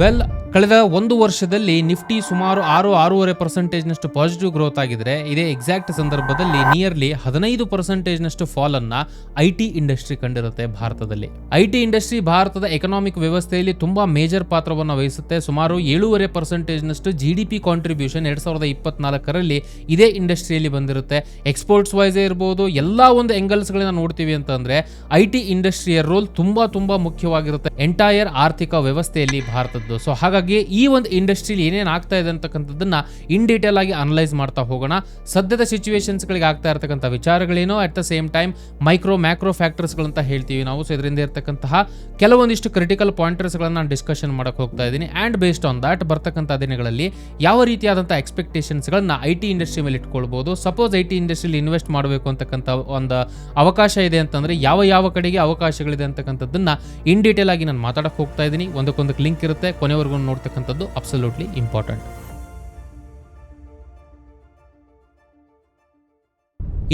Well ಕಳೆದ ಒಂದು ವರ್ಷದಲ್ಲಿ ನಿಫ್ಟಿ ಸುಮಾರು ಆರು ಆರೂವರೆ ಪರ್ಸೆಂಟೇಜ್ನಷ್ಟು ಪಾಸಿಟಿವ್ ಗ್ರೋತ್ ಆಗಿದ್ರೆ, ಇದೇ ಎಕ್ಸಾಕ್ಟ್ ಸಂದರ್ಭದಲ್ಲಿ ನಿಯರ್ಲಿ ಹದಿನೈದು ಪರ್ಸೆಂಟೇಜ್ನಷ್ಟು ಫಾಲ್ ಅನ್ನ ಐ ಟಿ ಇಂಡಸ್ಟ್ರಿ ಕಂಡಿರುತ್ತೆ ಭಾರತದಲ್ಲಿ. ಐ ಟಿ ಇಂಡಸ್ಟ್ರಿ ಭಾರತದ ಎಕನಾಮಿಕ್ ವ್ಯವಸ್ಥೆಯಲ್ಲಿ ತುಂಬಾ ಮೇಜರ್ ಪಾತ್ರವನ್ನು ವಹಿಸುತ್ತೆ. ಸುಮಾರು ಏಳೂವರೆ ಪರ್ಸೆಂಟೇಜ್ನಷ್ಟು ಜಿ ಡಿ ಪಿ ಕಾಂಟ್ರಿಬ್ಯೂಷನ್ ಎರಡ್ ಸಾವಿರದ ಇಪ್ಪತ್ನಾಲ್ಕರಲ್ಲಿ ಇದೇ ಇಂಡಸ್ಟ್ರಿಯಲ್ಲಿ ಬಂದಿರುತ್ತೆ. ಎಕ್ಸ್ಪೋರ್ಟ್ಸ್ ವೈಸೇ ಇರ್ಬೋದು, ಎಲ್ಲ ಒಂದು ಎಂಗಲ್ಸ್ಗಳನ್ನ ನೋಡ್ತೀವಿ ಅಂತಂದ್ರೆ ಐ ಟಿ ಇಂಡಸ್ಟ್ರಿಯ ರೋಲ್ ತುಂಬಾ ತುಂಬಾ ಮುಖ್ಯವಾಗಿರುತ್ತೆ. ಎಂಟೈರ್ ಆರ್ಥಿಕ ವ್ಯವಸ್ಥೆಯಲ್ಲಿ ಭಾರತದ್ದು. ಸೊ ಹಾಗಾಗಿ ಈ ಒಂದು ಇಂಡಸ್ಟ್ರಿಲಿ ಏನೇನು ಆಗ್ತಾ ಇದೆ ಅಂತಕ್ಕಂಥದ್ದನ್ನು ಇನ್ ಡೀಟೇಲ್ ಆಗಿ ಅನಲೈಸ್ ಮಾಡ್ತಾ ಹೋಗೋಣ. ಸದ್ಯದ ಸಿಚುವೇಶನ್ಸ್ಗಳಿಗೆ ಆಗ್ತಾ ಇರತಕ್ಕಂಥ ವಿಚಾರಗಳೇನೋ at the same time micro macro ಫ್ಯಾಕ್ಟರ್ಸ್ಗಳಂತ ಹೇಳ್ತೀವಿ ನಾವು. ಸೊ ಇದರಿಂದ ಇರತಕ್ಕಂತಹ ಕೆಲವೊಂದಿಷ್ಟು ಕ್ರಿಟಿಕಲ್ ಪಾಯಿಂಟರ್ಸ್ಗಳನ್ನು ನಾನು ಡಿಸ್ಕಷನ್ ಮಾಡಕ್ಕೆ ಹೋಗ್ತಾ ಇದ್ದೀನಿ. ಆ್ಯಂಡ್ ಬೇಸ್ಡ್ ಆನ್ ದಟ್ ಬರ್ತಕ್ಕಂಥ ದಿನಗಳಲ್ಲಿ ಯಾವ ರೀತಿಯಾದಂಥ ಎಕ್ಸ್ಪೆಕ್ಟೇಷನ್ಸ್ಗಳನ್ನ ಐ ಟಿ ಇಂಡಸ್ಟ್ರಿ ಮೇಲೆ ಇಟ್ಕೊಳ್ಬೋದು. ಸಪೋಸ್ ಐ ಟಿ ಇಂಡಸ್ಟ್ರಿಲಿ ಇನ್ವೆಸ್ಟ್ ಮಾಡಬೇಕು ಅಂತಕ್ಕಂಥ ಒಂದು ಅವಕಾಶ ಇದೆ ಅಂತಂದರೆ ಯಾವ ಯಾವ ಕಡೆಗೆ ಅವಕಾಶಗಳಿದೆ ಅಂತಕ್ಕಂಥದ್ದನ್ನು ಇನ್ ಡೀಟೇಲ್ ಆಗಿ ನಾನು ಮಾತಾಡಕ್ಕೆ ಹೋಗ್ತಾ ಇದ್ದೀನಿ. ಒಂದಕ್ಕೊಂದಕ್ಕೆ ಲಿಂಕ್ ಇರುತ್ತೆ. ಕೊನೆವರೆಗೂ ನೋಡ್ತಕ್ಕಂಥದ್ದು ಅಬ್ಸಲ್ಯೂಟ್ಲಿ ಇಂಪಾರ್ಟೆಂಟ್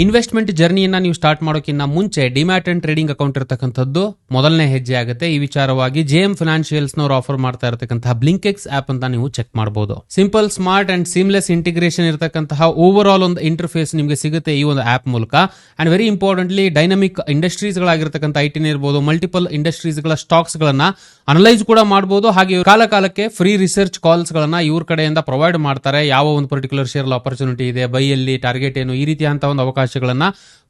ಇನ್ವೆಸ್ಟ್ಮೆಂಟ್ ಜರ್ನಿಯನ್ನ ನೀವು ಸ್ಟಾರ್ಟ್ ಮಾಡೋಕ್ಕಿಂತ ಮುಂಚೆ ಡಿಮ್ಯಾಟ್ ಅಂಡ್ ಟ್ರೇಡಿಂಗ್ ಅಕೌಂಟ್ ಇರತಕ್ಕಂಥದ್ದು ಮೊದಲನೇ ಹೆಜ್ಜೆ ಆಗುತ್ತೆ. ಈ ವಿಚಾರವಾಗಿ ಜೆ ಎಂ ಫಿನಾನ್ಷಿಯಲ್ಸ್ ನವರು ಆಫರ್ ಮಾಡ್ತಾ ಇರತಕ್ಕಂತಹ ಬ್ಲಿಂಕೆಕ್ಸ್ ಆಪ್ ಅಂತ ನೀವು ಚೆಕ್ ಮಾಡಬಹುದು simple smart and seamless integration ಇರತಕ್ಕಂತಹ ಓವರ್ ಆಲ್ ಒಂದು ಇಂಟರ್ಫೇಸ್ ನಿಮಗೆ ಸಿಗುತ್ತೆ ಈ ಒಂದು ಆಪ್ ಮೂಲಕ. And very importantly dynamic industries ಗಳಾಗಿರ್ತಕ್ಕಂಥ I ಟಿನ ಇರಬಹುದು ಮಲ್ಟಿಪಲ್ ಇಂಡಸ್ಟ್ರೀಸ್ಗಳ ಸ್ಟಾಕ್ಸ್ ಗಳನ್ನ ಅನಲೈಸ್ ಕೂಡ ಮಾಡಬಹುದು ಹಾಗೆ ಕಾಲ ಕಾಲಕ್ಕೆ ಫ್ರೀ ರಿಸರ್ಚ್ ಕಾಲ್ಸ್ ಗಳನ್ನ ಇವ್ರ ಕಡೆಯಿಂದ ಪ್ರೊವೈಡ್ ಮಾಡ್ತಾರೆ. ಯಾವ ಒಂದು ಪರ್ಟಿಕ್ಯುಲರ್ ಶೇರ್ ಅಪರ್ಚುನಿಟಿ ಇದೆ ಬೈಯಲ್ಲಿ ಟಾರ್ಗೆಟ್ ಏನು, ಈ ರೀತಿಯಂತ ಒಂದು ಅವಕಾಶಗಳನ್ನ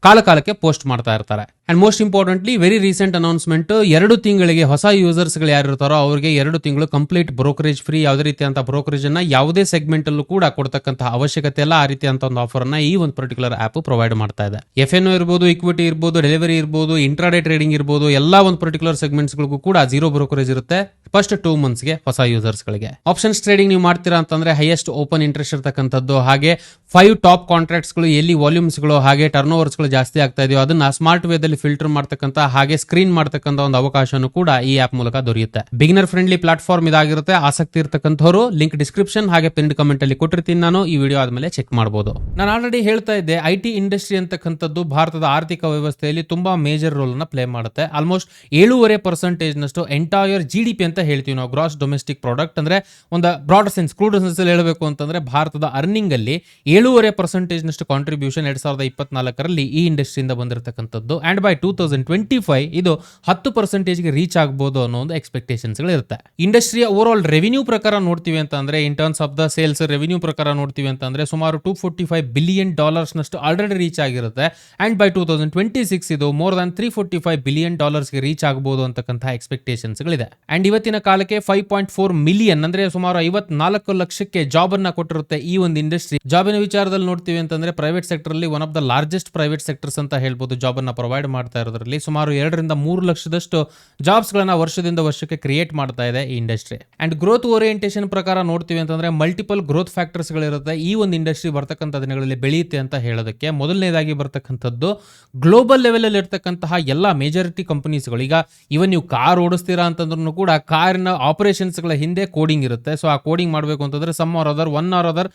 ಕಾಲ ಕಾಲಕ್ಕೆ ಪೋಸ್ಟ್ ಮಾಡ್ತಾ ಇರ್ತಾರೆ. And most importantly very recent announcement ಎರಡು ತಿಂಗಳಿಗೆ ಹೊಸ ಯೂಸರ್ಸ್ಗಳು ಯಾರು ಇರ್ತಾರೋ ಅವರಿಗೆ ಎರಡು ತಿಂಗಳು ಕಂಪ್ಲೀಟ್ ಬ್ರೋಕರೇಜ್ ಫ್ರೀ ಯಾವುದೇ ರೀತಿಯಂತ ಬ್ರೋಕರೇಜ್ ಅನ್ನ ಯಾವುದೇ ಸೆಗ್ಮೆಂಟ್ ಅಲ್ಲೂ ಕೂಡ ಕೊಡ್ತಕ್ಕಂತಹ ಅವಶ್ಯಕತೆ ಎಲ್ಲ ಆ ರೀತಿಯಂತ ಒಂದು ಆಫರ್ ಅನ್ನ ಈ ಒಂದು ಪರ್ಟಿಕ್ಯುಲರ್ ಆಪ್ ಪ್ರೊವೈಡ್ ಮಾಡ್ತಾ ಇದೆ. ಎಫ್ ಎನ್ ಇರ್ಬೋದು ಇಕ್ವಿಟಿ ಇರ್ಬೋದು ಡೆಲಿವರಿ ಇರ್ಬೋದು ಇಂಟ್ರಾಡೇ ಟ್ರೇಡಿಂಗ್ ಇರ್ಬೋದು, ಎಲ್ಲಾ ಒಂದು ಪರ್ಟಿಕ್ಯುಲರ್ ಸೆಗ್ಮೆಂಟ್ಸ್ ಗಳಿಗೂ ಕೂಡ ಜೀರೋ ಬ್ರೋಕರೇಜ್ ಇರುತ್ತೆ ಫಸ್ಟ್ ಟೂ ಮಂತ್ಸ್ಗೆ ಹೊಸ ಯೂಸರ್ಸ್ ಗಳಿಗೆ. ಆಪ್ಷನ್ಸ್ ಟ್ರೇಡಿಂಗ್ ನೀವು ಮಾಡ್ತೀರಾ ಅಂತಂದ್ರೆ ಹೈಯೆಸ್ಟ್ ಓಪನ್ ಇಂಟ್ರೆಸ್ಟ್ ಇರತಕ್ಕಂಥದ್ದು, ಹಾಗೆ ಫೈವ್ ಟಾಪ್ ಕಾಂಟ್ರಾಕ್ಟ್ಸ್ಗಳು ಎಲ್ಲಿ ವಾಲ್ಯೂಮ್ಸ್ಗಳು, ಹಾಗೆ ಟರ್ನ್ ಜಾಸ್ತಿ ಆಗ್ತಾ ಇದೆಯೋ ಅದನ್ನ ಸ್ಮಾರ್ಟ್ ವೇದಲ್ಲಿ ಫಿಲ್ಟರ್ ಮಾಡ್ತಕ್ಕಂಥ ಹಾಗೆ ಸ್ಕ್ರೀನ್ ಮಾಡ್ತಕ್ಕಂಥ ಒಂದು ಅವಕಾಶನೂ ಕೂಡ ಈ ಆಪ್ ಮೂಲಕ ದೊರೆಯುತ್ತೆ. ಬಿಗಿನರ್ ಫ್ರೆಂಡ್ಲಿ ಪ್ಲಾಟ್ಫಾರ್ಮ್ ಇದಾಗಿರುತ್ತೆ. ಆಸಕ್ತಿ ಇರತಕ್ಕಂಥವ್ರು ಲಿಂಕ್ ಡಿಸ್ಕ್ರಿಪ್ಷನ್ ಹಾಗೆ ಪಿನ್ ಕಮೆಂಟ್ ಅಲ್ಲಿ ಕೊಟ್ಟಿರ್ತೀನಿ ನಾನು. ಈ ವಿಡಿಯೋ ಆದ್ಮೇಲೆ ಚೆಕ್ ಮಾಡಬಹುದು ನಾನು ಆಲ್ರೆಡಿ ಹೇಳ್ತಾ ಇದ್ದೆ ಐ ಟಿ ಇಂಡಸ್ಟ್ರಿ ಅಂತಕ್ಕಂಥದ್ದು ಭಾರತದ ಆರ್ಥಿಕ ವ್ಯವಸ್ಥೆಯಲ್ಲಿ ತುಂಬಾ ಮೇಜರ್ ರೋಲ್ ಅನ್ನ ಪ್ಲೇ ಮಾಡುತ್ತೆ. ಆಲ್ಮೋಸ್ಟ್ ಏಳೂವರೆ ಪರ್ಸೆಂಟೇಜ್ ನಷ್ಟು ಎಂಟೈರ್ ಜಿ ಡಿ ಪಿ ಅಂತ ಹೇಳ್ತೀವಿ ನಾವು. ಗ್ರಾಸ್ ಡೊಮೆಸ್ಟಿಕ್ ಪ್ರಾಡಕ್ಟ್ ಅಂದ್ರೆ ಒಂದು ಬ್ರಾಡ್ ಸೆನ್ಸ್ ಕ್ರೂಡ್ ಸೆನ್ಸ್ ಅಲ್ಲಿ ಹೇಳಬೇಕು ಅಂತಂದ್ರೆ ಭಾರತದ ಅರ್ನಿಂಗ್ ಅಲ್ಲಿ ಏಳೂವರೆ ಪರ್ಸೆಂಟೇಜ್ ನಷ್ಟು ಕಾಂಟ್ರಿಬ್ಯೂಷನ್ ಎರಡ್ ಸಾವಿರದ ಇಪ್ಪತ್ನಾಲ್ಕರಲ್ಲಿ ಇಂಡಸ್ಟ್ರಿಯಿಂದ ಬಂದಿರತಕ್ಕಂಥದ್ದು. And by two thousand twenty five ಇದು ಹತ್ತು ಪರ್ಸೆಂಟೇಜ್ಗೆ ರೀಚ್ ಆಗ್ಬೋದು ಅನ್ನೋ ಒಂದು ಎಕ್ಸ್ಪೆಕ್ಟೇಷನ್ಸ್ ಇರುತ್ತೆ ಇಂಡಸ್ಟ್ರಿಯ ಓವರ್ ಆಲ್ ರೆವಿನ್ಯೂ ಪ್ರಕಾರ ನೋಡ್ತೀವಿ ಅಂತಂದ್ರೆ in terms of the sales revenue ಪ್ರಕಾರ ನೋಡ್ತೀವಿ ಅಂತಂದ್ರೆ, ಸುಮಾರು ಟೂ ಫೋರ್ಟಿ ಫೈವ್ ಬಿಲಿಯನ್ ಡಾಲರ್ಸ್ನಷ್ಟು ಆಲ್ರೆಡಿ ರೀಚ್ ಆಗಿರುತ್ತೆ. And by two thousand twenty six ಇದು more than three forty five billion ಡಾಲರ್ಸ್ಗೆ reach ಆಗ್ಬೋದು ಅಂತಕ್ಕಂಥ ಎಕ್ಸ್ಪೆಕ್ಟೇಷನ್ಸ್ಗಳಿದೆ ಆ್ಯಂಡ್ ಇವತ್ತಿನ ಕಾಲಕ್ಕೆ ಫೈವ್ ಪಾಯಿಂಟ್ ಫೋರ್ ಮಿಲಿಯನ್ ಅಂದರೆ ಸುಮಾರು ಐವತ್ನಾಲ್ಕು ಲಕ್ಷಕ್ಕೆ ಜಾಬ್ ಅನ್ನ ಕೊಟ್ಟಿರುತ್ತೆ ಈ ಒಂದು ಇಂಡಸ್ಟ್ರಿ ಜಾಬಿನ ವಿಚಾರದಲ್ಲಿ ನೋಡ್ತೀವಿ ಅಂತಂದ್ರೆ ಪ್ರೈವೇಟ್ ಸೆಕ್ಟರ್ ಅಲ್ಲಿ one of the largest private sectors ಅಂತ ಹೇಳ್ಬೋದು ಜಾಬನ್ನು ಪ್ರೊವೈಡ್ ಮಾಡ್ತಾ ಇರೋದ್ರಲ್ಲಿ ಸುಮಾರು ಎರಡರಿಂದ ಮೂರು ಲಕ್ಷದಷ್ಟು ಜಾಬ್ಸ್ಗಳನ್ನು ವರ್ಷದಿಂದ ವರ್ಷಕ್ಕೆ ಕ್ರಿಯೇಟ್ ಮಾಡ್ತಾ ಇದೆ ಈ ಇಂಡಸ್ಟ್ರಿ ಅಂಡ್ ಗ್ರೋತ್ ಓರಿಯೆಂಟೇಷನ್ ಪ್ರಕಾರ ನೋಡ್ತೀವಿ ಅಂತಂದ್ರೆ ಮಲ್ಟಿಪಲ್ ಗ್ರೋತ್ ಫ್ಯಾಕ್ಟರ್ಸ್ಗಳಿರುತ್ತೆ ಈ ಒಂದು ಇಂಡಸ್ಟ್ರಿ ಬರ್ತಕ್ಕಂಥ ದಿನಗಳಲ್ಲಿ ಬೆಳೆಯುತ್ತೆ ಅಂತ ಹೇಳೋದಕ್ಕೆ ಮೊದಲನೇದಾಗಿ ಬರ್ತಕ್ಕಂಥದ್ದು ಗ್ಲೋಬಲ್ ಲೆವೆಲಲ್ಲಿ ಇರ್ತಕ್ಕಂತಹ ಎಲ್ಲ ಮೇಜಾರಿಟಿ ಕಂಪನೀಸ್ಗಳು ಈಗ ಇವನ್ ನೀವು ಕಾರ್ ಓಡಿಸ್ತೀರಾ ಅಂತಂದ್ರೂ ಕೂಡ ಕಾರಿನ ಆಪರೇಷನ್ಸ್ಗಳ ಹಿಂದೆ ಕೋಡಿಂಗ್ ಇರುತ್ತೆ. ಸೊ ಆ ಕೋಡಿಂಗ್ ಮಾಡಬೇಕು ಅಂತಂದ್ರೆ some or other one or other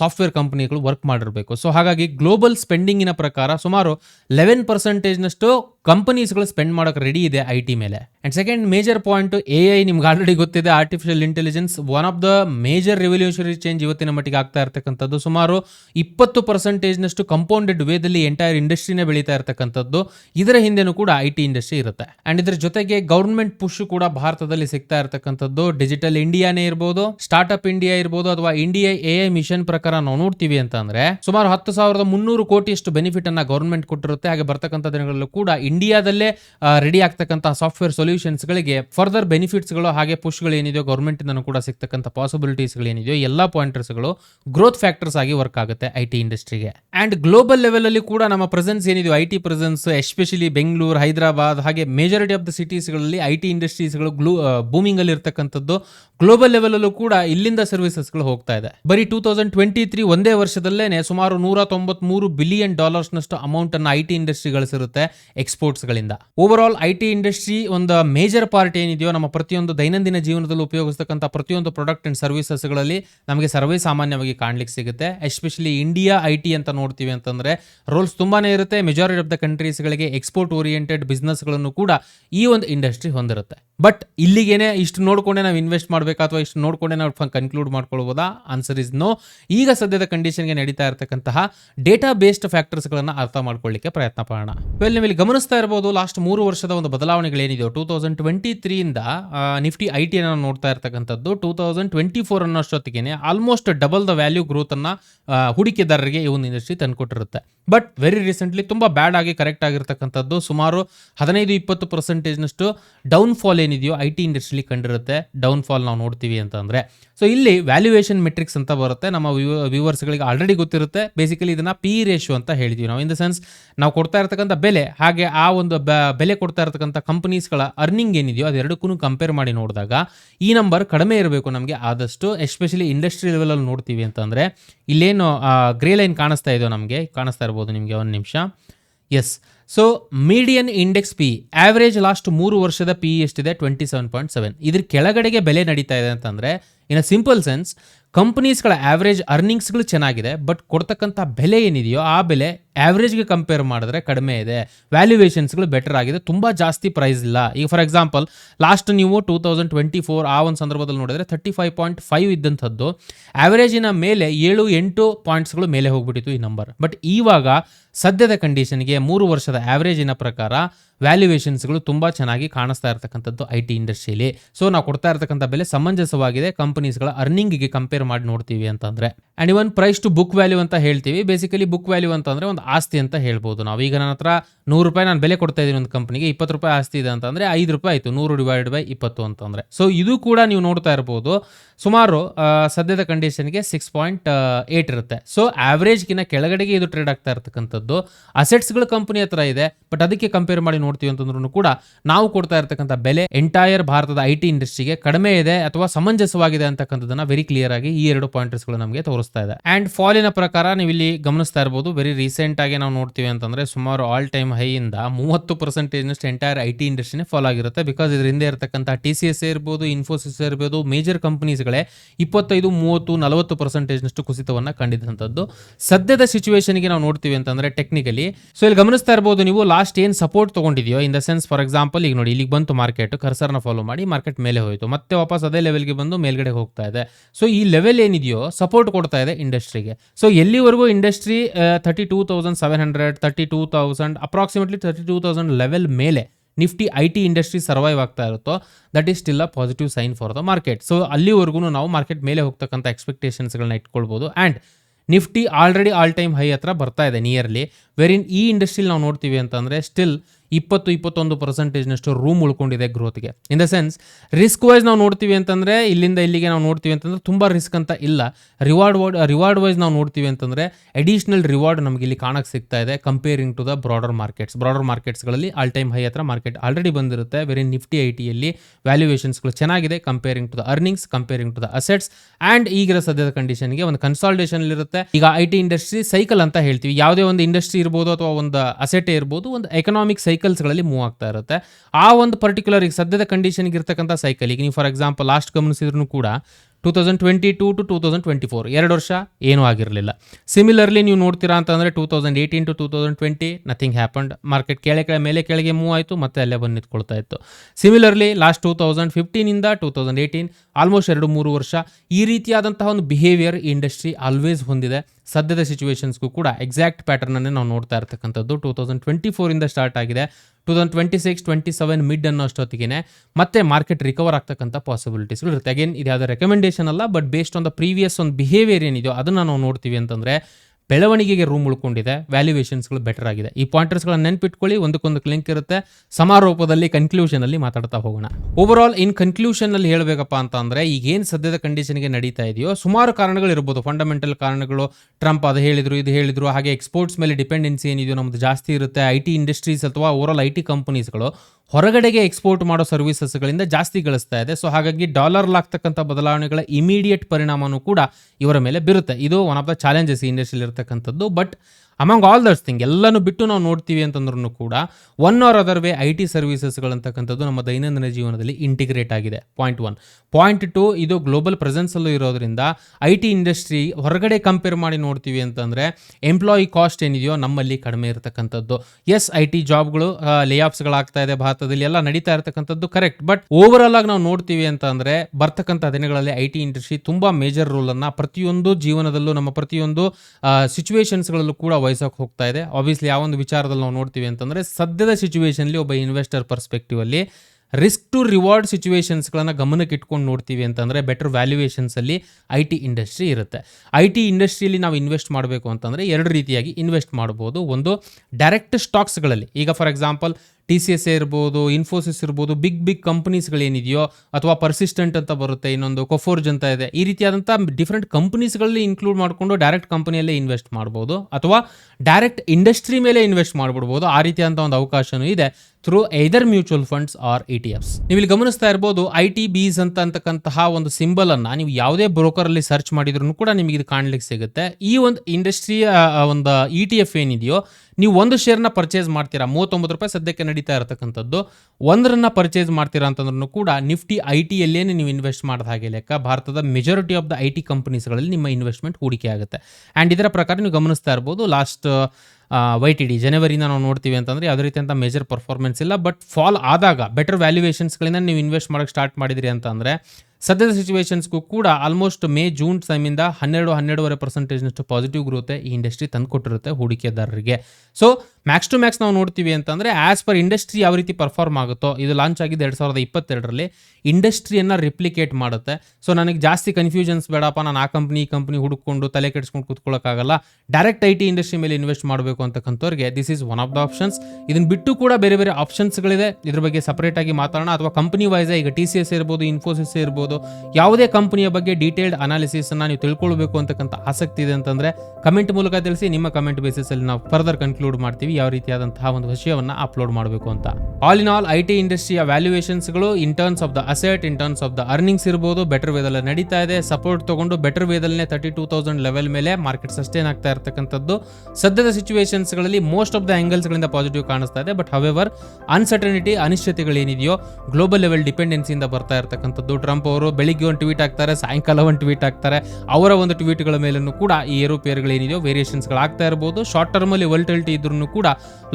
software ಕಂಪನಿಗಳು ವರ್ಕ್ ಮಾಡಿರಬೇಕು. ಸೊ ಹಾಗಾಗಿ ಗ್ಲೋಬಲ್ ಸ್ಪೆಂಡಿಂಗಿನ ಪ್ರಕಾರ ಸುಮಾರು ಲೆವೆನ್ ಪರ್ಸೆಂಟೇಜ್ನಷ್ಟು ಕಂಪನೀಸ್ಗಳು ಸ್ಪೆಂಡ್ ಮಾಡೋಕೆ ರೆಡಿ ಇದೆ ಐ ಟಿ ಮೇಲೆ. And second major point A I ನಿಮ್ಗೆ ಆಲ್ರೆಡಿ ಗೊತ್ತಿದೆ artificial intelligence one of the major revolutionary change ಇವತ್ತಿನ ಮಟ್ಟಿಗೆ ಆಗ್ತಾ ಇರ್ತಕ್ಕಂಥದ್ದು. ಸುಮಾರು ಇಪ್ಪತ್ತು ಪರ್ಸೆಂಟೇಜ್ನಷ್ಟು ಕಂಪೌಂಡೆಡ್ ವೇದಲ್ಲಿ ಎಂಟೈರ್ ಇಂಡಸ್ಟ್ರಿನೇ ಬೆಳೀತಾ ಇರ್ತಕ್ಕಂಥದ್ದು. ಇದರ ಹಿಂದೆನೂ ಕೂಡ ಐ ಟಿ ಇಂಡಸ್ಟ್ರಿ ಇರುತ್ತೆ. ಅಂಡ್ ಇದ್ರ ಜೊತೆಗೆ ಗೌರ್ಮೆಂಟ್ ಪುಷ್ ಕೂಡ ಭಾರತದಲ್ಲಿ ಸಿಗ್ತಾ ಇರ್ತಕ್ಕಂಥದ್ದು. ಡಿಜಿಟಲ್ ಇಂಡಿಯಾನೇ ಇರ್ಬೋದು ಸ್ಟಾರ್ಟ್ಅಪ್ ಇಂಡಿಯಾ ಇರ್ಬೋದು, ಅಥವಾ ಇಂಡಿಯಾ ಎ ಐ ಮಿಷನ್ ಪ್ರಕಾರ ನಾವು ನೋಡ್ತೀವಿ ಅಂತಂದ್ರೆ, ಸುಮಾರು ಹತ್ತು ಸಾವಿರದ ಮುನ್ನೂರು ಕೋಟಿಯಷ್ಟು ಬೆನಿಫಿಟ್ ಅನ್ನ ಗೌರ್ಮೆಂಟ್ ಕೊಟ್ಟಿರುತ್ತೆ. ಹಾಗೆ ಬರ್ತಕ್ಕಂಥ ದಿನಗಳಲ್ಲೂ ಕೂಡ ಇಂಡಿಯಾದಲ್ಲೇ ರೆಡಿ ಆಗ್ತಕ್ಕಂಥ ಸಾಫ್ಟ್ವೇರ್ ಸೊಲ್ಯೂಷನ್ಸ್ ಗಳಿಗೆ ಫರ್ದರ್ ಬೆನಿಫಿಟ್ಸ್ಗಳು ಹಾಗೆ ಪುಷ್ಗಳು ಏನಿದೆಯೋ ಗೌರ್ಮೆಂಟ್ ಇಂದನೂ ಕೂಡ ಸಿಗ್ತಕ್ಕಂಥ ಪಾಸಿಬಿಲಿಟೀಸ್ಗಳು ಏನಿದೆಯೋ ಎಲ್ಲ ಪಾಯಿಂಟರ್ಸ್ಗಳು ಗ್ರೋತ್ ಫ್ಯಾಕ್ಟರ್ಸ್ ಆಗಿ ವರ್ಕ್ ಆಗುತ್ತೆ ಐ ಟಿ ಇಂಡಸ್ಟ್ರಿಗೆ ಅಂಡ್ ಗ್ಲೋಬಲ್ ಲೆವೆಲಲ್ಲಿ ಕೂಡ ನಮ್ಮ ಪ್ರೆಸೆನ್ಸ್ ಏನಿದೆಯೋ I T presence especially Bengaluru Hyderabad ಹಾಗೆ ಮೇಜಾರಿಟಿ ಆಫ್ ದ ಸಿಟೀಸ್ಗಳಲ್ಲಿ ಐ ಟಿ ಇಂಡಸ್ಟ್ರೀಸ್ಗಳು ಗ್ಲೂ ಬೂಮಿಂಗ್ ಅಲ್ಲಿ ಇರ್ತಕ್ಕಂಥದ್ದು ಗ್ಲೋಬಲ್ ಲೆವೆಲ್ ಅಲ್ಲೂ ಕೂಡ ಇಲ್ಲಿಂದ ಸರ್ವಿಸಸ್ಗಳು ಹೋಗ್ತಾ ಇದೆ. ಬರೀ ಟೂ ತೌಸಂಡ್ ಟ್ವೆಂಟಿ ತ್ರೀ ಒಂದೇ ವರ್ಷದಲ್ಲೇ ಸುಮಾರು ನೂರ ತೊಂಬತ್ಮೂರು ಬಿಲಿಯನ್ ಡಾಲರ್ಸ್ ನಷ್ಟು ಅಮೌಂಟ್ ಅನ್ನು ಐ ಟಿ ಇಂಡಸ್ಟ್ರಿ ಗಳಿಸಿರುತ್ತೆ ಎಕ್ಸ್ಪೋರ್ಟ್ಸ್ ಗಳಿಂದ. Over all I T industry ಒಂದು ಮೇಜರ್ ಪಾರ್ಟ್ ಏನಿದೆಯೋ ನಮ್ಮ ಪ್ರತಿಯೊಂದು ದೈನಂದಿನ ಜೀವನದಲ್ಲಿ ಉಪಯೋಗಿಸ್ತಕ್ಕಂಥ ಪ್ರತಿಯೊಂದು ಪ್ರಾಡಕ್ಟ್ ಆ್ಯಂಡ್ ಸರ್ವಿಸಸ್ಗಳಲ್ಲಿ ನಮಗೆ ಸರ್ವೇ ಸಾಮಾನ್ಯವಾಗಿ ಕಾಣ್ಲಿಕ್ಕೆ ಸಿಗುತ್ತೆ. ಎಸ್ಪೆಷಲಿ ಇಂಡಿಯಾ ಐ ಟಿ ಅಂತ ನೋಡ್ತೀವಿ ಅಂತಂದರೆ ರೋಲ್ಸ್ ತುಂಬಾ ಇರುತ್ತೆ. ಮೆಜಾರಿಟಿ ಆಫ್ ದ ಕಂಟ್ರೀಸ್ಗಳಿಗೆ ಎಕ್ಸ್ಪೋರ್ಟ್ ಓರಿಯೆಂಟೆಡ್ ಬಿಸ್ನೆಸ್ಗಳನ್ನು ಕೂಡ ಈ ಒಂದು ಇಂಡಸ್ಟ್ರಿ ಹೊಂದಿರುತ್ತೆ. ಬಟ್ ಇಲ್ಲಿಗೇನೆ ಇಷ್ಟು ನೋಡಿಕೊಂಡೆ ನಾವು ಇನ್ವೆಸ್ಟ್ ಮಾಡಬೇಕಾ ಅಥವಾ ಇಷ್ಟು ನೋಡಿಕೊಂಡೆ ನಾವು ಕನ್ಕ್ಲೂಡ್ ಮಾಡ್ಕೊಳ್ಬೋದಾ? ಆನ್ಸರ್ ಇಸ್ ನೋ ಈಗ ಸದ್ಯದ ಕಂಡೀಷನ್ಗೆ ನಡೀತಾ ಇರತಕ್ಕಂತಹ ಡೇಟಾ ಬೇಸ್ಡ್ ಫ್ಯಾಕ್ಟರ್ಸ್ಗಳನ್ನು ಅರ್ಥ ಮಾಡ್ಕೊಳ್ಳಿಕ್ಕೆ ಪ್ರಯತ್ನ ಪಡೋಣ. ವೆಲ್ ಇಲ್ಲಿ ಗಮನಿಸ್ತಾ ಇರಬಹುದು ಲಾಸ್ಟ್ ಮೂರು ವರ್ಷದ ಒಂದು ಬದಲಾವಣೆಗಳೇನಿದೆಯೋ ಟೂ ತೌಸಂಡ್ ಟ್ವೆಂಟಿ ತ್ರೀಯಿಂದ ನಿಫ್ಟಿ ಐ ಟಿ ನೋಡ್ತಾ ಇರ್ತಕ್ಕಂಥದ್ದು two thousand twenty four ಅನ್ನೋಷ್ಟೊತ್ತಿಗೆ almost double the value growth ಅನ್ನ ಆ, ಹೂಡಿಕೆದಾರರಿಗೆ ಈ ಒಂದು ಇಂಡಸ್ಟ್ರಿ ತಂದುಕೊಟ್ಟಿರುತ್ತೆ. ಬಟ್ ವೆರಿ ರೀಸೆಂಟ್ಲಿ ತುಂಬಾ ಬ್ಯಾಡ್ ಆಗಿ ಕರೆಕ್ಟ್ ಆಗಿರ್ತಕ್ಕಂಥದ್ದು ಸುಮಾರು ಹದಿನೈದು ಇಪ್ಪತ್ತು ಪರ್ಸೆಂಟೇಜ್ನಷ್ಟು ಡೌನ್ ಫಾಲ್ ಏನಿದೆಯೋ ಐ ಟಿ ಇಂಡಸ್ಟ್ರಿಲಿ ಕಂಡಿರುತ್ತೆ ಡೌನ್ ಫಾಲ್ ನಾವು ನೋಡ್ತೀವಿ ಅಂತಂದ್ರೆ ಸೊ ಇಲ್ಲಿ ವ್ಯಾಲ್ಯೂಯೇಷನ್ ಮೆಟ್ರಿಕ್ಸ್ ಅಂತ ಬರುತ್ತೆ. ನಮ್ಮ ವ್ಯೂವರ್ಸ್ಗಳಿಗೆ ಆಲ್ರೆಡಿ ಗೊತ್ತಿರುತ್ತೆ. ಬೇಸಿಕಲಿ ಇದನ್ನ ಪಿ ರೇಷಿಯೋ ಅಂತ ಹೇಳ್ತೀವಿ ನಾವು. ಇನ್ ದ ಸೆನ್ಸ್ ನಾವು ಕೊಡ್ತಾ ಇರ್ತಕ್ಕಂಥ ಬೆಲೆ, ಹಾಗೆ ಆ ಒಂದು ಬೆಲೆ ಕೊಡ್ತಾ ಇರ್ತಕ್ಕಂಥ ಕಂಪನೀಸ್ಗಳ ಅರ್ನಿಂಗ್ ಏನಿದೆಯೋ ಅದೆರಡಕ್ಕೂ ಕಂಪೇರ್ ಮಾಡಿ ನೋಡಿದಾಗ, ಈ ನಂಬರ್ ಕಡಿಮೆ ಇರಬೇಕು ನಮಗೆ ಆದಷ್ಟು ಎಸ್ಪೆಷಲಿ ಇಂಡಸ್ಟ್ರಿ ಲೆವೆಲಲ್ಲಿ ನೋಡ್ತೀವಿ ಅಂತಂದರೆ ಇಲ್ಲೇನು ಗ್ರೇ ಲೈನ್ ಕಾಣಿಸ್ತಾ ಇದೆಯೋ ನಮಗೆ, ಕಾಣಿಸ್ತಾ ಇರ್ಬೋದು ನಿಮಗೆ ಒಂದು ನಿಮಿಷ. Yes so median index P average last ಮೂರು ವರ್ಷದ ಪಿ ಎಷ್ಟಿದೆ? ಟ್ವೆಂಟಿ ಸೆವೆನ್ ಪಾಯಿಂಟ್ ಸೆವೆನ್ ಇದ್ರ ಕೆಳಗಡೆಗೆ ಬೆಲೆ ನಡೀತಾ ಇದೆ ಅಂತಂದರೆ ಇನ್ ಅ ಸಿಂಪಲ್ ಸೆನ್ಸ್ ಕಂಪ್ನೀಸ್ಗಳ ಆವ್ರೇಜ್ ಅರ್ನಿಂಗ್ಸ್ಗಳು ಚೆನ್ನಾಗಿದೆ ಬಟ್ ಕೊಡ್ತಕ್ಕಂಥ ಬೆಲೆ ಏನಿದೆಯೋ, ಆ ಬೆಲೆ ಆವ್ರೇಜ್ಗೆ ಕಂಪೇರ್ ಮಾಡಿದ್ರೆ ಕಡಿಮೆ ಇದೆ. ವ್ಯಾಲ್ಯೂಯೇಷನ್ಸ್ಗಳು ಬೆಟರ್ ಆಗಿದೆ. ತುಂಬ ಜಾಸ್ತಿ ಪ್ರೈಸ್ ಇಲ್ಲ. ಈಗ ಫಾರ್ ಎಕ್ಸಾಂಪಲ್ ಲಾಸ್ಟ್ ನೀವು ಟೂ ತೌಸಂಡ್ ಟ್ವೆಂಟಿ ಫೋರ್ ಆ ಒಂದು ಸಂದರ್ಭದಲ್ಲಿ ನೋಡಿದ್ರೆ ತರ್ಟಿ ಫೈವ್ ಪಾಯಿಂಟ್ ಫೈವ್ ಇದ್ದಂಥದ್ದು. ಆವರೇಜಿನ ಮೇಲೆ ಏಳು ಎಂಟು ಪಾಯಿಂಟ್ಸ್ಗಳು ಮೇಲೆ ಹೋಗ್ಬಿಟ್ಟಿತ್ತು ಈ ನಂಬರ್ ಬಟ್ ಇವಾಗ ಸದ್ಯದ ಕಂಡೀಷನ್ಗೆ ಮೂರು ವರ್ಷದ ಆವರೇಜಿನ ಪ್ರಕಾರ ವ್ಯಾಲ್ಯೂಯೇಷನ್ಸ್ಗಳು ತುಂಬ ಚೆನ್ನಾಗಿ ಕಾಣಿಸ್ತಾ ಇರತಕ್ಕಂಥದ್ದು ಐ ಟಿ ಇಂಡಸ್ಟ್ರಿಯಲ್ಲಿ. ಸೊ ನಾವು ಕೊಡ್ತಾ ಇರತಕ್ಕಂಥ ಬೆಲೆ ಸಮಂಜಸವಾಗಿದೆ. ಕಂಪನೀಸ್ಗಳ ಅರ್ನಿಂಗಿಗೆ ಕಂಪೇರ್ ಮಾಡಿ ನೋಡ್ತೀವಿ ಅಂತಂದರೆ. And even price to book value ಅಂತ ಹೇಳ್ತೀವಿ. ಬೇಸಿಕಲಿ ಬುಕ್ ವ್ಯಾಲ್ಯೂ ಅಂತಂದರೆ ಒಂದು ಆಸ್ತಿ ಅಂತ ಹೇಳ್ಬೋದು ನಾವು. ಈಗ ನನ್ನ ಹತ್ರ ನೂರು ರೂಪಾಯಿ ನಾನು ಬೆಲೆ ಕೊಡ್ತಾ ಇದ್ದೀನಿ ಒಂದು ಕಂಪನಿಗೆ ಇಪ್ಪತ್ತು ರೂಪಾಯಿ ಆಸ್ತಿ ಇದೆ ಅಂತಂದರೆ ಐದು ರೂಪಾಯಿ ಆಯಿತು. ನೂರು ಡಿವೈಡ್ ಬೈ ಇಪ್ಪತ್ತು ಅಂತಂದರೆ. ಸೊ ಇದು ಕೂಡ ನೀವು ನೋಡ್ತಾ ಇರ್ಬೋದು. ಸುಮಾರು ಸದ್ಯದ ಕಂಡೀಷನ್ಗೆ ಸಿಕ್ಸ್ ಪಾಯಿಂಟ್ ಏಟ್ ಇರುತ್ತೆ. ಸೊ ಆವ್ರೇಜ್ಗಿನ ಕೆಳಗಡೆಗೆ ಇದು ಟ್ರೇಡ್ ಆಗ್ತಾ ಇರ್ತಕ್ಕಂಥದ್ದು ಅಸೆಟ್ಸ್ಗಳು ಕಂಪನಿ ಹತ್ರ ಇದೆ ಬಟ್ ಅದಕ್ಕೆ ಕಂಪೇರ್ ಮಾಡಿ ನೋಡ್ತೀವಿ ಅಂತಂದ್ರೂ ಕೂಡ ನಾವು ಕೊಡ್ತಾ ಇರತಕ್ಕಂಥ ಬೆಲೆ ಎಂಟೈರ್ ಭಾರತದ ಐ ಟಿ ಇಂಡಸ್ಟ್ರಿಗೆ ಕಡಿಮೆ ಇದೆ ಅಥವಾ ಸಮಂಜಸವಾಗಿದೆ ಅಂತಕ್ಕಂಥದ್ದನ್ನ ವೆರಿ ಕ್ಲಿಯರ್ ಆಗಿ ಈ ಎರಡು ಪಾಯಿಂಟರ್ಸ್ಗಳು ನಮಗೆ ತೋರಿಸ್ತಾ ಇದೆ. ಅಂಡ್ ಫಾಲಿನ ಪ್ರಕಾರ ನೀವು ಇಲ್ಲಿ ಗಮನಿಸ್ತಾ ಇರಬಹುದು ವೆರಿ ರೀಸೆಂಟ್ ಆಗಿ ನಾವು ನೋಡ್ತೀವಿ ಅಂತಂದ್ರೆ ಸುಮಾರು ಆಲ್ ಟೈಮ್ ಹೈ ಇಂದ ಮೂವತ್ತು ಪರ್ಸೆಂಟೇಜ್ನಷ್ಟು ಎಂಟೈರ್ ಐ ಟಿ ಇಂಡಸ್ಟ್ರಿನೇ ಫಾಲೋ ಆಗಿರುತ್ತೆ. ಬಿಕಾಸ್ ಇದ್ರ ಹಿಂದೆ ಇರತಕ್ಕಂಥ ಟಿ ಸಿ ಎಸ್ ಇರ್ಬೋದು ಇನ್ಫೋಸಿಸ್ ಇರ್ಬೋದು ಮೇಜರ್ ಕಂಪನೀಸ್ಗಳೇ ಇಪ್ಪತ್ತೈದು, ಮೂವತ್ತು, ನಲವತ್ತು ಪರ್ಸೆಂಟೇಜ್ನಷ್ಟು ಕುಸಿತವನ್ನ ಕಂಡಿದ್ದಂಥದ್ದು. ಸದ್ಯದ ಸಿಚುವೇಶನ್ಗೆ ನಾವು ನೋಡ್ತೀವಿ ಅಂತಂದ್ರೆ ಟೆಕ್ನಿಕಲಿ ಸೊ ಇಲ್ಲಿ ಗಮನಿಸ್ತಾ ಇರ್ಬೋದು ನೀವು ಲಾಸ್ಟ್ ಏನು support ತಗೊಂಡಿದೆಯೋ in the sense for example ಈಗ ನೋಡಿ, ಇಲ್ಲಿಗೆ ಬಂತು ಮಾರ್ಕೆಟ್ ಕರ್ಸರ್ನ ಫಾಲೋ ಮಾಡಿ ಮಾರ್ಕೆಟ್ ಮೇಲೆ ಹೋಯಿತು. ಮತ್ತೆ ವಾಪಸ್ ಅದೇ ಲೆವೆಲ್ಗೆ ಬಂದು ಮೇಲ್ಗಡೆ ಹೋಗ್ತಾ ಇದೆ. ಸೊ ಈ ಲೆವೆಲ್ ಏನಿದೆಯೋ ಸಪೋರ್ಟ್ ಕೊಡ್ತಾ ಇದೆ ಇಂಡಸ್ಟ್ರಿಗೆ ಸೊ ಎಲ್ಲಿವರೆಗೂ industry thirty two thousand seven hundred thirty two thousand approximately thirty two thousand level ಮೇಲೆ Nifty I T industry survive ಆಗ್ತಾ ಇರುತ್ತೋ that is still a positive sign for the market so ಅಲ್ಲಿವರೆಗೂ ನಾವು market ಮೇಲೆ ಹೋಗ್ತಕ್ಕಂಥ ಎಕ್ಸ್ಪೆಕ್ಟೇಷನ್ಸ್ಗಳನ್ನ ಇಟ್ಕೊಳ್ಬೋದು. And Nifty already all time high ಹತ್ರ ಬರ್ತಾ ಇದೆ ನಿಯರ್ಲಿ ವೆರಿನ್ ಈ ಇಂಡಸ್ಟ್ರಿಲಿ ನಾವು ನೋಡ್ತೀವಿ ಅಂತಂದರೆ ಸ್ಟಿಲ್ ಇಪ್ಪತ್ತು ಇಪ್ಪತ್ತೊಂದು ಪರ್ಸೆಂಟೇಜ್ನಷ್ಟು ರೂಮ್ ಉಳ್ಕೊಂಡಿದೆ ಗ್ರೋತ್ಗೆ in the sense risk wise ನಾವು ನೋಡ್ತೀವಿ ಅಂತಂದರೆ, ಇಲ್ಲಿಂದ ಇಲ್ಲಿಗೆ ನಾವು ನೋಡ್ತೀವಿ ಅಂತಂದ್ರೆ ತುಂಬ ರಿಸ್ಕ್ ಅಂತ ಇಲ್ಲ. ರಿವಾರ್ಡ್ ವರ್ಡ್ ರಿವಾರ್ಡ್ ವೈಸ್ ನಾವು ನೋಡ್ತೀವಿ ಅಂತಂದರೆ ಅಡಿಷ್ನಲ್ ರಿವಾರ್ಡ್ ನಮಗೆ ಇಲ್ಲಿ ಕಾಣಕ್ಕೆ ಸಿಗ್ತಾ ಇದೆ comparing to the broader markets broader ಮಾರ್ಕೆಟ್ಸ್ಗಳಲ್ಲಿ all time high ಹತ್ರ ಮಾರ್ಕೆಟ್ ಆಲ್ರೆಡಿ ಬಂದಿರುತ್ತೆ. ವೆರಿ ನಿಫ್ಟಿ ಐ ಟಿಯಲ್ಲಿ ವ್ಯಾಲ್ಯೂಯೇಷನ್ಸ್ಗಳು ಚೆನ್ನಾಗಿದೆ comparing to the earnings comparing to the assets and ಈಗಿರೋ ಸದ್ಯದ ಕಂಡೀಷನ್ಗೆ ಒಂದು ಕನ್ಸಾಲ್ಟೇಷನ್ ಇರುತ್ತೆ. ಈಗ ಐ ಟಿ ಇಂಡಸ್ಟ್ರಿ ಸೈಕಲ್ ಅಂತ ಹೇಳ್ತೀವಿ. ಯಾವುದೇ ಒಂದು ಇಂಡಸ್ಟ್ರಿ ಇರ್ಬೋದು ಅಥವಾ ಒಂದು ಅಸೆಟೇ ಇರ್ಬೋದು, ಒಂದು ಎಕನಾಮಿಕ್ ಸೈಕಲ್ಸ್ಗಳಲ್ಲಿ ಮೂವ್ ಆಗ್ತಾ ಇರುತ್ತೆ. ಆ ಒಂದು ಪರ್ಟಿಕ್ಯುಲರ್ ಈಗ ಸದ್ಯದ ಕಂಡೀಷನ್ಗೆ ಇರ್ತಕ್ಕಂಥ ಸೈಕಲ್ ಈಗ ನೀವು ಫಾರ್ ಎಕ್ಸಾಂಪಲ್ ಲಾಸ್ಟ್ ಗಮನಿಸಿದ್ರು ಕೂಡ two thousand twenty two to two thousand twenty four ಎರಡು ವರ್ಷ ಏನೂ ಆಗಿರಲಿಲ್ಲ. ಸಿಮಿಲರ್ಲಿ ನೀವು ನೋಡ್ತೀರಾ ಅಂತಂದರೆ two thousand eighteen to two thousand twenty nothing happened market ಕೆಳ ಕೆಳ ಮೇಲೆ ಕೆಳಗೆ ಮೂವ್ ಆಯಿತು, ಮತ್ತೆ ಅಲ್ಲೇ ಬಂದು ನಿಂತ್ಕೊಳ್ತಾ ಇತ್ತು. ಸಿಮಿಲರ್ಲಿ ಲಾಸ್ಟ್ ಟೂ ತೌಸಂಡ್ ಫಿಫ್ಟೀನಿಂದ ಟೂ ತೌಸಂಡ್ ಏಯ್ಟೀನ್ ಆಲ್ಮೋಸ್ಟ್ ಎರಡು ಮೂರು ವರ್ಷ ಈ ರೀತಿಯಾದಂತಹ ಒಂದು ಬಿಹೇವಿಯರ್ ಇಂಡಸ್ಟ್ರಿ ಆಲ್ವೇಸ್ ಹೊಂದಿದೆ. ಸದ್ಯದ ಸಿಚುವೇಶನ್ಸ್ಗೂ ಕೂಡ ಎಕ್ಸಾಕ್ಟ್ ಪ್ಯಾಟರ್ನನ್ನೇ ನಾವು ನೋಡ್ತಾ ಇರ್ತಕ್ಕಂಥದ್ದು. ಟೂ ತೌಸಂಡ್ ಟ್ವೆಂಟಿ ಫೋರಿಂದ ಸ್ಟಾರ್ಟ್ ಆಗಿದೆ. Two thousand twenty six twenty seven mid ಅನ್ನೋ ಅಷ್ಟೊತ್ತಿಗೆ ಮತ್ತೆ ಮಾರ್ಕೆಟ್ ರಿಕವರ್ ಆಗ್ತಕ್ಕಂಥ ಪಾಸಿಬಿಲಿಟೀಸ್ಗಳು ಇರುತ್ತೆ. ಅಗೇನ್ ಇದು ಯಾವುದೇ ರೆಕಮೆಂಡೇಶನ್ ಅಲ್ಲ but based on the previous ಒಂದು ಬಿಹೇವಿಯರ್ ಏನಿದೆಯೋ ಅದನ್ನು ನಾವು ನೋಡ್ತೀವಿ ಅಂತಂದರೆ ಬೆಳವಣಿಗೆಗೆ ರೂಮ್ ಉಳ್ಕೊಂಡಿದೆ ವ್ಯಾಲ್ಯೂಯೇಷನ್ಸ್ಗಳು ಬೆಟರ್ ಆಗಿದೆ. ಈ ಪಾಯಿಂಟರ್ಸ್ಗಳನ್ನ ನೆನ್ಪಿಟ್ಕೊಳ್ಳಿ ಒಂದಕ್ಕೊಂದು ಲಿಂಕ್ ಇರುತ್ತೆ. ಸಮಾರೋಪದಲ್ಲಿ ಕನ್ಕ್ಲೂಷನ್ ಅಲ್ಲಿ ಮಾತಾಡ್ತಾ ಹೋಗೋಣ. ಓವರ್ ಆಲ್ ಇನ್ ಕನ್ಕ್ಲೂಷನ್ ಅಲ್ಲಿ ಹೇಳಬೇಕಪ್ಪ ಅಂತ ಈಗ ಏನು ಸದ್ಯದ ಕಂಡೀಷನ್ಗೆ ನಡೀತಾ ಇದೆಯೋ, ಸುಮಾರು ಕಾರಣಗಳು ಇರ್ಬೋದು. ಫಂಡಮೆಂಟಲ್ ಕಾರಣಗಳು ಟ್ರಂಪ್ ಅದು ಹೇಳಿದ್ರು, ಇದು ಹೇಳಿದ್ರು, ಹಾಗೆ ಎಕ್ಸ್ಪೋರ್ಟ್ಸ್ ಮೇಲೆ ಡಿಪೆಂಡೆನ್ಸಿ ಏನಿದೆಯೋ ನಮ್ದು ಜಾಸ್ತಿ ಇರುತ್ತೆ. ಐ ಟಿ ಇಂಡಸ್ಟ್ರೀಸ್ ಅಥವಾ ಓವರ್ ಐ ಟಿ ಕಂಪನೀಸ್ಗಳು ಹೊರಗಡೆಗೆ ಎಕ್ಸ್ಪೋರ್ಟ್ ಮಾಡೋ ಸರ್ವಿಸಸ್ಗಳಿಂದ ಜಾಸ್ತಿ ಗಳಿಸ್ತಾ ಇದೆ. ಸೊ ಹಾಗಾಗಿ ಡಾಲರ್ಲಾಗ್ತಕ್ಕಂಥ ಬದಲಾವಣೆಗಳ ಇಮಿಡಿಯೇಟ್ ಪರಿಣಾಮನೂ ಕೂಡ ಇವರ ಮೇಲೆ ಬೀರುತ್ತೆ. ಇದು ಒನ್ ಆಫ್ ದ ಚಾಲೆಂಜಸ್ ಇಂಡಸ್ಟ್ರಿಯಲ್ಲಿ ಇರತಕ್ಕಂಥದ್ದು. But among all others thing ಎಲ್ಲನೂ ಬಿಟ್ಟು ನಾವು ನೋಡ್ತೀವಿ ಅಂತಂದ್ರೂ ಕೂಡ one or other way I T ಸರ್ವಿಸಸ್ಗಳಂತಕ್ಕಂಥದ್ದು ನಮ್ಮ ದೈನಂದಿನ ಜೀವನದಲ್ಲಿ ಇಂಟಿಗ್ರೇಟ್ ಆಗಿದೆ. ಪಾಯಿಂಟ್ ಒನ್ ಪಾಯಿಂಟ್ ಟು ಇದು ಗ್ಲೋಬಲ್ ಪ್ರೆಸೆನ್ಸಲ್ಲೂ ಇರೋದ್ರಿಂದ ಐ ಟಿ ಇಂಡಸ್ಟ್ರಿ ಹೊರಗಡೆ ಕಂಪೇರ್ ಮಾಡಿ ನೋಡ್ತೀವಿ ಅಂತಂದರೆ ಎಂಪ್ಲಾಯಿ ಕಾಸ್ಟ್ ಏನಿದೆಯೋ ನಮ್ಮಲ್ಲಿ ಕಡಿಮೆ ಇರತಕ್ಕಂಥದ್ದು. ಎಸ್ ಐ ಟಿ ಜಾಬ್ಗಳು ಲೇ ಆಫ್ಸ್ಗಳಾಗ್ತಾ ಇದೆ ಭಾರತದಲ್ಲಿ, ಎಲ್ಲ ನಡೀತಾ ಇರತಕ್ಕಂಥದ್ದು ಕರೆಕ್ಟ್ ಬಟ್ ಓವರ್ ಆಲ್ ಆಗಿ ನಾವು ನೋಡ್ತೀವಿ ಅಂತಂದರೆ ಬರ್ತಕ್ಕಂಥ ದಿನಗಳಲ್ಲಿ ಐ ಟಿ ಇಂಡಸ್ಟ್ರಿ ತುಂಬ ಮೇಜರ್ ರೋಲನ್ನು ಪ್ರತಿಯೊಂದು ಜೀವನದಲ್ಲೂ, ನಮ್ಮ ಪ್ರತಿಯೊಂದು ಸಿಚುವೇಶನ್ಸ್ಗಳಲ್ಲೂ ಕೂಡ ವಹಿಸೋಕೆ ಹೋಗ್ತಾ ಇದೆ. ಆಬ್ವಿಯಸ್ಲಿ ಯಾವ ಒಂದು ವಿಚಾರದಲ್ಲಿ ನಾವು ನೋಡ್ತೀವಿ ಅಂತಂದರೆ, ಸದ್ಯದ ಸಿಚುವೇಶನ್ಲಿ ಒಬ್ಬ ಇನ್ವೆಸ್ಟರ್ ಪರ್ಸ್ಪೆಕ್ಟಿವ್ ಅಲ್ಲಿ ರಿಸ್ಕ್ ಟು ರಿವಾರ್ಡ್ ಸಿಚುವೇಷನ್ಸ್ಗಳನ್ನು ಗಮನಕ್ಕೆ ಇಟ್ಕೊಂಡು ನೋಡ್ತೀವಿ ಅಂತಂದರೆ ಬೆಟರ್ ವ್ಯಾಲ್ಯೂಯೇಷನ್ಸಲ್ಲಿ ಐ ಟಿ ಇಂಡಸ್ಟ್ರಿ ಇರುತ್ತೆ. ಐ ಟಿ ಇಂಡಸ್ಟ್ರಿಯಲ್ಲಿ ನಾವು ಇನ್ವೆಸ್ಟ್ ಮಾಡಬೇಕು ಅಂತಂದರೆ, ಎರಡು ರೀತಿಯಾಗಿ ಇನ್ವೆಸ್ಟ್ ಮಾಡ್ಬೋದು. ಒಂದು ಡೈರೆಕ್ಟ್ ಸ್ಟಾಕ್ಸ್ಗಳಲ್ಲಿ ಈಗ for example T C S ಇರ್ಬೋದು ಇನ್ಫೋಸಿಸ್ ಇರ್ಬೋದು ಬಿಗ್ ಬಿಗ್ ಕಂಪ್ನೀಸ್ಗಳೇನಿದೆಯೋ ಅಥವಾ ಪರ್ಸಿಸ್ಟೆಂಟ್ ಅಂತ ಬರುತ್ತೆ, ಇನ್ನೊಂದು ಕೊಫೋರ್ಜ್ ಅಂತ ಇದೆ, ಈ ರೀತಿಯಾದಂಥ ಡಿಫ್ರೆಂಟ್ ಕಂಪ್ನೀಸ್ಗಳಲ್ಲಿ ಇನ್ಕ್ಲೂಡ್ ಮಾಡಿಕೊಂಡು ಡೈರೆಕ್ಟ್ ಕಂಪನಿಯಲ್ಲೇ ಇನ್ವೆಸ್ಟ್ ಮಾಡ್ಬೋದು ಅಥವಾ ಡೈರೆಕ್ಟ್ ಇಂಡಸ್ಟ್ರಿ ಮೇಲೆ ಇನ್ವೆಸ್ಟ್ ಮಾಡಿಬಿಡ್ಬೋದು, ಆ ರೀತಿಯಾದಂಥ ಒಂದು ಅವಕಾಶವೂ ಇದೆ through either mutual funds or E T Fs ನೀವು ಇಲ್ಲಿ ಗಮನಿಸ್ತಾ ಇರ್ಬೋದು ಐ ಟಿ ಬೀಸ್ ಅಂತ ಅಂತಕ್ಕಂತಹ ಒಂದು ಸಿಂಬಲ್ ಅನ್ನ ನೀವು ಯಾವುದೇ ಬ್ರೋಕರ್ ಅಲ್ಲಿ ಸರ್ಚ್ ಮಾಡಿದ್ರು ಕೂಡ ನಿಮಗೆ ಇದು ಕಾಣ್ಲಿಕ್ಕೆ ಸಿಗುತ್ತೆ. ಈ ಒಂದು ಇಂಡಸ್ಟ್ರಿಯ ಒಂದು ಇ ಟಿ ಎಫ್ ಏನಿದೆಯೋ, ನೀವು ಒಂದು ಶೇರ್ನ ಪರ್ಚೇಸ್ ಮಾಡ್ತೀರಾ, ಮೂವತ್ತೊಂಬತ್ತು ರೂಪಾಯಿ ಸದ್ಯಕ್ಕೆ ನಡೀತಾ ಇರತಕ್ಕಂಥದ್ದು. ಒಂದರನ್ನ ಪರ್ಚೇಸ್ ಮಾಡ್ತೀರಾ ಅಂತಂದ್ರೂ ಕೂಡ ನಿಫ್ಟಿ ಐ ಟಿಯಲ್ಲೇ ನೀವು ಇನ್ವೆಸ್ಟ್ ಮಾಡಿದ ಹಾಗೆ ಲೆಕ್ಕ ಭಾರತದ majority of the I T ಕಂಪನೀಸ್ಗಳಲ್ಲಿ ನಿಮ್ಮ ಇನ್ವೆಸ್ಟ್ಮೆಂಟ್ ಹೂಡಿಕೆ ಆಗುತ್ತೆ. ಆ್ಯಂಡ್ ಇದರ ಪ್ರಕಾರ ನೀವು ಗಮನಿಸ್ತಾ ಇರ್ಬೋದು ಲಾಸ್ಟ್ ವೈ ಟಿ ಡಿ ಜನವರಿಯಿಂದ ನಾವು ನೋಡ್ತೀವಿ ಅಂತಂದರೆ ಯಾವುದೇ ರೀತಿಯಂಥ ಮೇಜರ್ ಪರ್ಫಾರ್ಮೆನ್ಸ್ ಇಲ್ಲ. ಬಟ್ ಫಾಲ್ ಆದಾಗ ಬೆಟರ್ ವ್ಯಾಲ್ಯೂಯೇಷನ್ಸ್ಗಳಿಂದ ನೀವು ಇನ್ವೆಸ್ಟ್ ಮಾಡೋಕ್ಕೆ ಸ್ಟಾರ್ಟ್ ಮಾಡಿದ್ರಿ ಅಂತಂದರೆ, ಸದ್ಯದ ಸಿಚುವೇಶನ್ಸ್ಗೂ ಕೂಡ ಆಲ್ಮೋಸ್ಟ್ ಮೇ, ಜೂನ್ ಟೈಮಿಂದ ಹನ್ನೆರಡು, ಹನ್ನೆರಡುವರೆ ಪರ್ಸೆಂಟೇಜ್ನಷ್ಟು ಪಾಸಿಟಿವ್ ಗ್ರೋತೆ ಈ ಇಂಡಸ್ಟ್ರಿ ತಂದುಕೊಟ್ಟಿರುತ್ತೆ ಹೂಡಿಕೆದಾರರಿಗೆ. ಸೊ ಮ್ಯಾಕ್ಸ್ ಟು ಮ್ಯಾಕ್ಸ್ ನಾವು ನೋಡ್ತೀವಿ ಅಂತಂದರೆ ಆ್ಯಸ್ ಪರ್ ಇಂಡಸ್ಟ್ರಿ ಯಾವ ರೀತಿ ಪರ್ಫಾರ್ಮ್ ಆಗುತ್ತೋ, ಇದು ಲಾಂಚ್ ಆಗಿದ್ದು ಎರಡು ಸಾವಿರದ ಇಪ್ಪತ್ತೆರಡರಲ್ಲಿ ಇಂಡಸ್ಟ್ರಿಯನ್ನು ರಿಪ್ಲಿಕೇಟ್ ಮಾಡುತ್ತೆ. ಸೊ ನನಗೆ ಜಾಸ್ತಿ ಕನ್ಫ್ಯೂಷನ್ಸ್ ಬೇಡಪ್ಪ, ನಾನು ಆ ಕಂಪ್ನಿ ಈ ಕಂಪ್ನಿ ಹುಡುಕೊಂಡು ತಲೆ ಕೆಡಿಸ್ಕೊಂಡು ಕೂತ್ಕೊಳ್ಳೋಕ್ಕಾಗಲ್ಲ ಡೈರೆಕ್ಟ್ ಐ ಟಿ ಇಂಡಸ್ಟ್ರಿ ಮೇಲೆ ಇನ್ವೆಸ್ಟ್ ಮಾಡಬೇಕು ಅಂತಕ್ಕಂಥವ್ರಿಗೆ this is one of the options ಇದನ್ನು ಬಿಟ್ಟು ಕೂಡ ಬೇರೆ ಬೇರೆ ಆಪ್ಷನ್ಸ್ಗಳಿದೆ ಇದ್ರ ಬಗ್ಗೆ ಸಪ್ರೇಟಾಗಿ ಮಾತಾಡೋಣ. ಅಥವಾ ಕಂಪ್ನಿ ವೈಸ್ ಈಗ ಟಿ ಸಿ ಎಸ್ ಇರ್ಬೋದು ಇನ್ಫೋಸಿಸ್ ಇರ್ಬೋದು, ಯಾವುದೇ ಕಂಪನಿಯ ಬಗ್ಗೆ ಡೀಟೇಲ್ಡ್ ಅನಾಲಿಸಿಸ್ ಅನ್ನ ನೀವು ತಿಳ್ಕೊಳ್ಬೇಕು ಅಂತಕ್ಕಂಥ ಆಸಕ್ತಿ ಇದೆ ಅಂತಂದರೆ ಕಮೆಂಟ್ ಮೂಲಕ ತಿಳಿಸಿ, ನಿಮ್ಮ ಕಮೆಂಟ್ ಬೇಸಿಸಲ್ಲಿ ನಾವು ಫರ್ದರ್ ಕನ್ಕ್ಲೂಡ್ ಮಾಡ್ತೀವಿ. ಯಾವ ರೀತಿಯಾದಂತಹ ಒಂದು ವಿಷಯವನ್ನ ಅಪ್ಲೋಡ್ ಮಾಡಬೇಕು ಅಂತ. All in all I T ಇಂಡಸ್ಟ್ರಿಯ ವ್ಯಾಲ್ಯೂಯೇಷನ್ಸ್ಗಳು in terms of the asset in terms of the earnings ಇರ್ಬೋದು ಬೆಟರ್ ವೇದಲ್ಲಿ ನಡೀತಾ ಇದೆ. ಸಪೋರ್ಟ್ ತಗೊಂಡು ಬೆಟರ್ ವೇದಲ್ಲೇ ತರ್ಟಿ ಟೂ ತೌಸಂಡ್ ಲೆವೆಲ್ ಮೇಲೆ ಮಾರ್ಕೆಟ್ ಸಸ್ಟೈನ್ ಆಗ್ತಾ ಇರತಕ್ಕಂಥದ್ದು. ಸದ್ಯದ ಸಿಚುವೇಶನ್ಸ್ಗಳಲ್ಲಿ ಮೋಸ್ಟ್ ಆಫ್ ದ ಆಂಗಲ್ಸ್ಗಳಿಂದ ಪಾಸಿಟಿವ್ ಕಾಣಿಸ್ತಾ ಇದೆ. ಬಟ್ ಹವೆವರ್ ಅನ್ಸರ್ಟನಿಟಿ ಅನಿಶ್ಚಿತಗಳೇನಿದೆಯೋ ಗ್ಲೋಬಲ್ ಲೆವೆಲ್ ಡಿಪೆಂಡೆನ್ಸಿಯಿಂದ ಬರ್ತಾ ಇರತಕ್ಕಂಥದ್ದು. ಟ್ರಂಪ್ ಅವರು ಬೆಳಿಗ್ಗೆ ಒಂದು ಟ್ವೀಟ್ ಹಾಕ್ತಾರೆ, ಸಾಯಂಕಾಲ ಒಂದು ಟ್ವೀಟ್ ಹಾಕ್ತಾರೆ. ಅವರ ಒಂದು ಟ್ವೀಟ್ಗಳ ಮೇಲೂ ಕೂಡ ಈ ಏರುಪೇರುಗಳೇನಿದೆಯೋ ವೇರಿಯೇಷನ್ಸ್ಗಳಾಗ್ತಾ ಇರ್ಬೋದು. ಶಾರ್ಟ್ ಟರ್ಮಲ್ಲಿ ವಲ್ಟಲ್ಟಿ ಇದ್ರೂ ಕೂಡ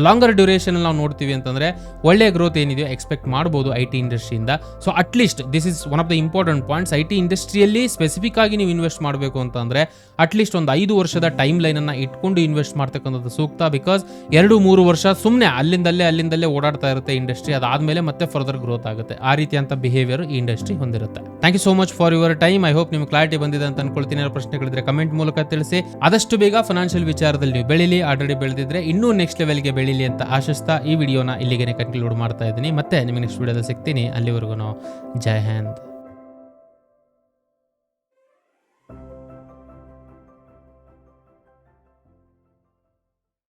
ಲಾಂಗರ್ ಡ್ಯೂರೇಷನ್ ನಾವು ನೋಡ್ತೀವಿ ಅಂತಂದ್ರೆ ಒಳ್ಳೆಯ ಗ್ರೋತ್ ಏನಿದೆಯೋ ಎಕ್ಸ್ಪೆಕ್ಟ್ ಮಾಡ್ಬೋದು I T ಇಂಡಸ್ಟ್ರಿಯಿಂದ so at least this is one of the important points I T ಇಂಡಸ್ಟ್ರಿಯಲ್ಲಿ ಸ್ಪೆಸಿಫಿಕ್ ಆಗಿ ನೀವು ಇನ್ವೆಸ್ಟ್ ಮಾಡಬೇಕು ಅಂತಂದ್ರೆ ಅಟ್ಲೀಸ್ಟ್ ಒಂದು ಐದು ವರ್ಷದ ಟೈಮ್ ಲೈನ್ ಅನ್ನ ಇಟ್ಕೊಂಡು ಇನ್ವೆಸ್ಟ್ ಮಾಡ್ತಕ್ಕಂಥದ್ದು ಸೂಕ್ತ ಬಿಕಾಸ್ ಎರಡು ಮೂರು ವರ್ಷ ಸುಮ್ಮನೆ ಅಲ್ಲಿಂದಲ್ಲೇ ಅಲ್ಲಿಂದಲ್ಲೇ ಓಡಾಡ್ತಾ ಇರುತ್ತೆ ಇಂಡಸ್ಟ್ರಿ ಅದಾದ್ಮೇಲೆ ಮತ್ತೆ ಫರ್ದರ್ ಗ್ರೋತ್ ಆಗುತ್ತೆ. ಆ ರೀತಿಯಂಥ ಬಿಹೇವಿಯರ್ ಈ ಇಂಡಸ್ಟ್ರಿ ಹೊಂದಿರುತ್ತೆ. Thank you so much for your time I hope ನಿಮ್ಗೆ ಕ್ಲಾರಿಟಿ ಬಂದಿದೆ ಅಂತ ಅನ್ಕೊಳ್ತೀನಿ. ಪ್ರಶ್ನೆಗಳಿದ್ರೆ ಕಮೆಂಟ್ ಮೂಲಕ ತಿಳಿಸಿ. ಆದಷ್ಟು ಬೇಗ ಫೈನಾನ್ಷಿಯಲ್ ವಿಚಾರದಲ್ಲಿ ನೀವು ಬೆಳಿಲಿ. ಆಲ್ರೆಡಿ ಬೆಳೆದಿದ್ರೆ ಇನ್ನೂ ನೆಕ್ಸ್ಟ್ ಲೆವೆಲ್ಗೆ ಬೆಳೀಲಿ ಅಂತ ಆಶಿಸ್ತಾ ಈ ವಿಡಿಯೋನ ಇಲ್ಲಿಗೆ ಕನ್ಕ್ಲೂಡ್ ಮಾಡ್ತಾ ಇದ್ದೀನಿ. ಮತ್ತೆ ನಿಮಗೆ ನೆಕ್ಸ್ಟ್ ವಿಡಿಯೋದಲ್ಲಿ ಸಿಗ್ತೀನಿ. ಅಲ್ಲಿವರೆಗೂ ಜೈ ಹಿಂದ್.